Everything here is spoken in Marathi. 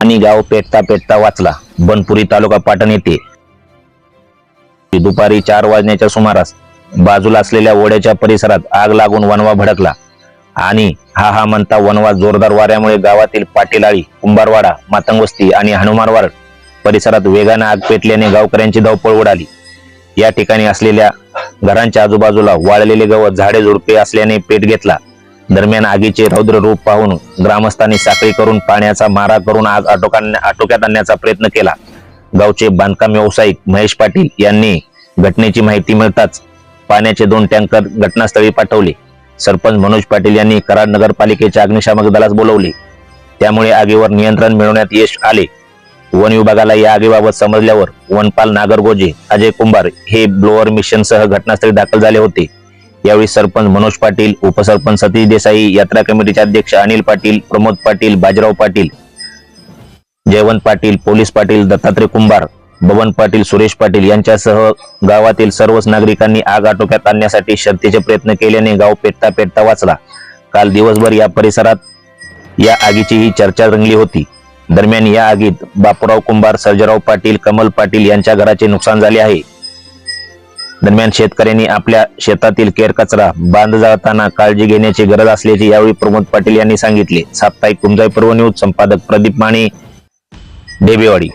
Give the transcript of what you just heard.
आणि गाव पेटता पेटता वाचला. बनपुरी तालुका पाटण येथे. दुपारी चार वाजण्याच्या सुमारास बाजूला असलेल्या ओढ्याच्या परिसरात आग लागून वनवा भडकला. आणि हा हा म्हणता वनवा जोरदार वाऱ्यामुळे गावातील पाटीलाळी कुंभारवाडा मातंगवस्ती आणि हनुमानवाड परिसरात वेगाने आग पेटल्याने गावकऱ्यांची धावपळ उडाली. या ठिकाणी असलेल्या घरांच्या आजूबाजूला वाळलेले गवत झाडे झुडपे असल्याने पेट घेतला. दरम्यान आगीचे रौद्र रूप पाहून ग्रामस्थांनी साखळी करून पाण्याचा मारा करून आग आटोक्यात आणण्याचा प्रयत्न केला. गावचे बांधकाम व्यावसायिक महेश पाटील यांनी घटनेची माहिती मिळताच पाण्याचे दोन टँकर घटनास्थळी पाठवले. सरपंच मनोज पाटील यांनी कराड नगरपालिकेच्या अग्निशामक दलास बोलवले. त्यामुळे आगीवर नियंत्रण मिळवण्यात यश आले. वन विभागाला या आगीबाबत समजल्यावर वनपाल नागरगोजे अजय कुंभार हे ब्लोअर मिशनसह घटनास्थळी दाखल झाले होते. यावेळी सरपंच मनोज पाटील उपसरपंच सतीश देसाई यात्रा कमिटीचे अध्यक्ष अनिल पाटील प्रमोद पाटील बाजीराव पाटील जयवंत पाटील पोलीस पाटील दत्तात्रय कुंभार बबन पाटील सुरेश पाटील यांच्यासह गावातील सर्वच नागरिकांनी आग आटोक्यात आणण्यासाठी शर्तीचे प्रयत्न केल्याने गाव पेटता पेटता वाचला. काल दिवसभर या परिसरात या आगीची ही चर्चा रंगली होती. दरम्यान या आगीत बापूराव कुंभार सर्जराव पाटील कमल पाटील यांच्या घराचे नुकसान झाले आहे. दरम्यान शेतकऱ्यांनी आपल्या शेतातील केर कचरा बांध जाळताना काळजी घेण्याची गरज असल्याचे यावेळी प्रमोद पाटील यांनी सांगितले. साप्ताहिक कुंजाई पर्व न्यूज संपादक प्रदीप माने. डेबेवाडी.